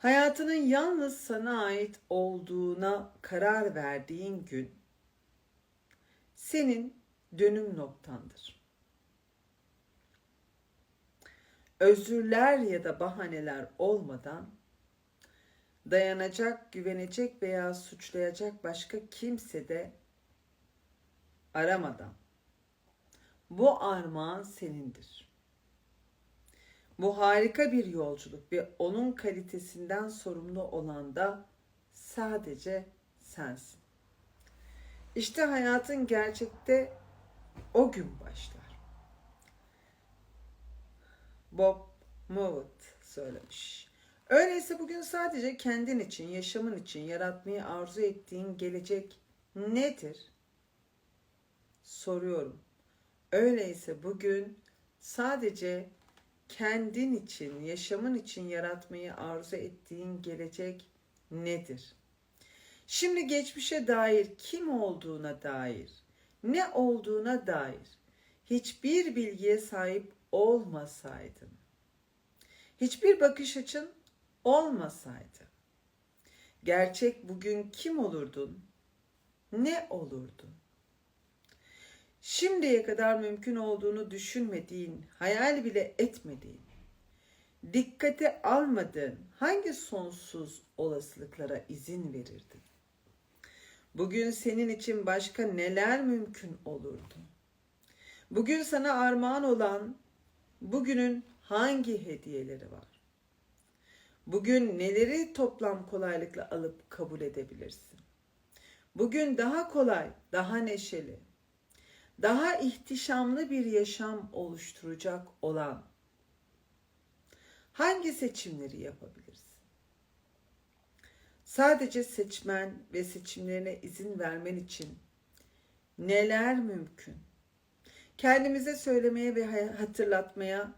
Hayatının yalnız sana ait olduğuna karar verdiğin gün senin dönüm noktandır. Özürler ya da bahaneler olmadan dayanacak, güvenecek veya suçlayacak başka kimse de aramadan bu armağan senindir. Bu harika bir yolculuk ve onun kalitesinden sorumlu olan da sadece sensin. İşte hayatın gerçekte o gün başlar. Bob Mowatt söylemiş. Öyleyse bugün sadece kendin için, yaşamın için yaratmayı arzu ettiğin gelecek nedir? Soruyorum. Öyleyse bugün sadece kendin için, yaşamın için yaratmayı arzu ettiğin gelecek nedir? Şimdi geçmişe dair kim olduğuna dair, ne olduğuna dair hiçbir bilgiye sahip olmasaydın, hiçbir bakış açın olmasaydı, gerçek bugün kim olurdun, ne olurdun? Şimdiye kadar mümkün olduğunu düşünmediğin, hayal bile etmediğin, dikkate almadığın hangi sonsuz olasılıklara izin verirdin? Bugün senin için başka neler mümkün olurdu? Bugün sana armağan olan bugünün hangi hediyeleri var? Bugün neleri toplam kolaylıkla alıp kabul edebilirsin? Bugün daha kolay, daha neşeli, daha ihtişamlı bir yaşam oluşturacak olan hangi seçimleri yapabilirsin? Sadece seçmen ve seçimlerine izin vermen için neler mümkün? Kendimize söylemeye ve hatırlatmaya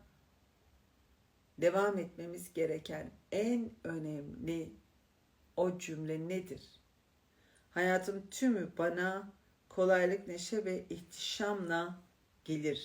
devam etmemiz gereken en önemli o cümle nedir? Hayatım tümü bana kolaylık, neşe ve ihtişamla gelir.